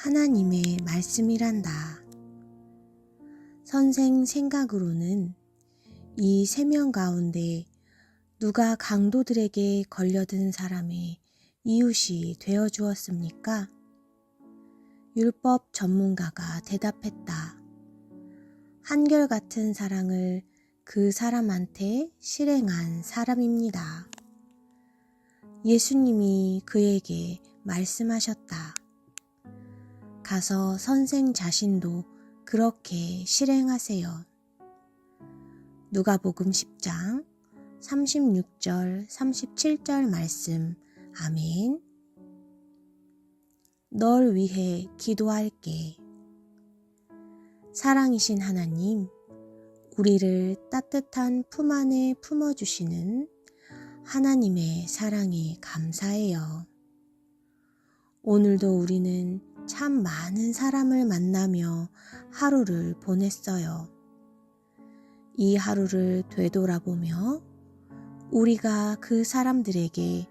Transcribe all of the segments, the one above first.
하나님의 말씀이란다. 선생 생각으로는 이 세 명 가운데 누가 강도들에게 걸려든 사람의 이웃이 되어 주었습니까? 율법 전문가가 대답했다. 한결같은 사랑을 그 사람한테 실행한 사람입니다. 예수님이 그에게 말씀하셨다. 가서 선생 자신도 그렇게 실행하세요. 누가복음 10장 36절 37절 말씀 아멘. 널 위해 기도할게. 사랑이신 하나님, 우리를 따뜻한 품 안에 품어 주시는 하나님의 사랑에 감사해요. 오늘도 우리는 참 많은 사람을 만나며 하루를 보냈어요. 이 하루를 되돌아보며 우리가 그 사람들에게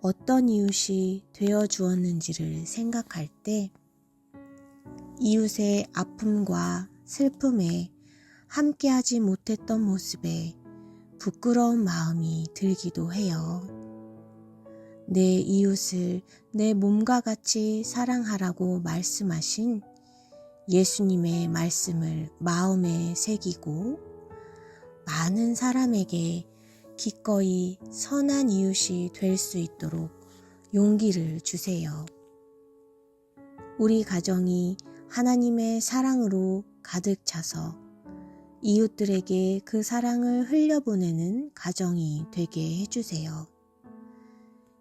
어떤 이웃이 되어 주었는지를 생각할 때 이웃의 아픔과 슬픔에 함께하지 못했던 모습에 부끄러운 마음이 들기도 해요. 내 이웃을 내 몸과 같이 사랑하라고 말씀하신 예수님의 말씀을 마음에 새기고 많은 사람에게 기꺼이 선한 이웃이 될 수 있도록 용기를 주세요. 우리 가정이 하나님의 사랑으로 가득 차서 이웃들에게 그 사랑을 흘려보내는 가정이 되게 해주세요.